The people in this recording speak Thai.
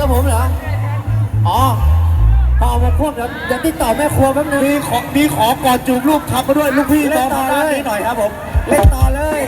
อผมเหรอ อ๋อพอเอมาควบเดี๋ยวเดี๋ยวติดต่อแม่ครัวแป๊บนึงมีขอมีขอกอดจูบลูกทับมาด้วยลูกพี่ล่นต่อเลยหน่อยครับผม เล่นต่อเลย